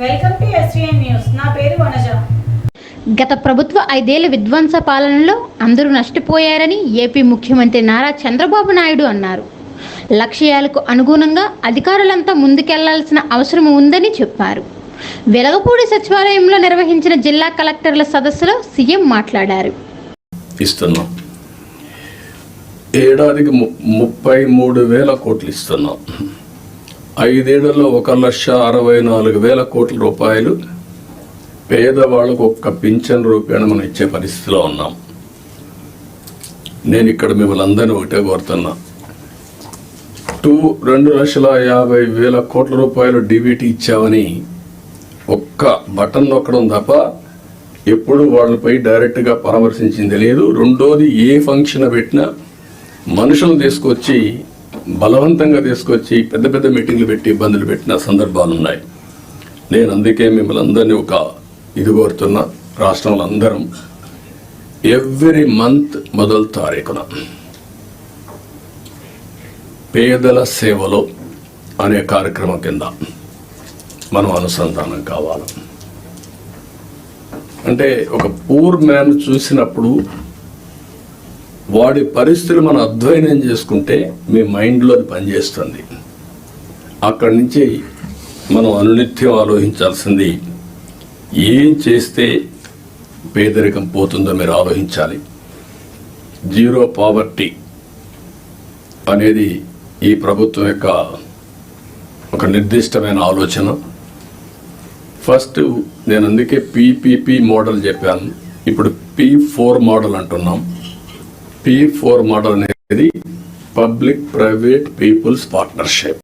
Welcome to SVN news. నా పేరు వనజ. గత ప్రభుత్వ ఐదేళ్ళ విధ్వంస పాలనలో అందరూ నష్టపోయారని ఏపీ ముఖ్యమంత్రి నారా చంద్రబాబు నాయుడు అన్నారు. లక్ష్యాలకు అనుగుణంగా అధికారులంతా ముందుకెళ్ళాల్సిన అవసరం ఉందని చెప్పారు. వెలగపూడి సచివాలయంలో నిర్వహించిన జిల్లా కలెక్టర్ల సదస్సులో సీఎం మాట్లాడారు. ఇస్తున్నాం. ఏడాదికి ము- ముప్పై మూడు వేల కోట్లు ఇస్తున్నాం. ఐదేళ్ళలో ఒక లక్ష అరవై నాలుగు వేల కోట్ల రూపాయలు పేదవాళ్ళకు ఒక్క పింఛన్ రూపేణ మనం ఇచ్చే పరిస్థితిలో ఉన్నాం. నేను ఇక్కడ మిమ్మల్ని అందరినీ ఒకటే కోరుతున్నా. టూ రెండు లక్షల యాభై వేల కోట్ల రూపాయలు డిబిటీ ఇచ్చామని ఒక్క బటన్ నొక్కడం తప్ప ఎప్పుడు వాళ్ళపై డైరెక్ట్గా పరామర్శించింది లేదు. రెండోది ఏ ఫంక్షన్ పెట్టినా మనుషులను తీసుకొచ్చి బలవంతంగా తీసుకొచ్చి పెద్ద పెద్ద మీటింగ్లు పెట్టి ఇబ్బందులు పెట్టిన సందర్భాలు ఉన్నాయి. నేను అందుకే మిమ్మల్ని అందరినీ ఒక ఇది కోరుతున్నా. రాష్ట్రంలో అందరం ఎవ్రీ మంత్ మొదలు తారీఖున పేదల సేవలో అనే కార్యక్రమం కింద మనం అనుసంధానం కావాలి. అంటే ఒక పూర్ మ్యాన్ చూసినప్పుడు వాడి పరిస్థితులు మనం అధ్వయనం చేసుకుంటే మీ మైండ్లో అది పనిచేస్తుంది. అక్కడి నుంచి మనం అనునిత్యం ఆలోచించాల్సింది ఏం చేస్తే పేదరికం పోతుందో మీరు ఆలోచించాలి. జీరో పావర్టీ అనేది ఈ ప్రభుత్వం యొక్క ఒక నిర్దిష్టమైన ఆలోచన. ఫస్ట్ నేను అందుకే పీపీపీ మోడల్ చెప్పాను. ఇప్పుడు పీ ఫోర్ మోడల్ అంటున్నాం. పీ ఫోర్ మోడల్ అనేది పబ్లిక్ ప్రైవేట్ పీపుల్స్ పార్ట్నర్షిప్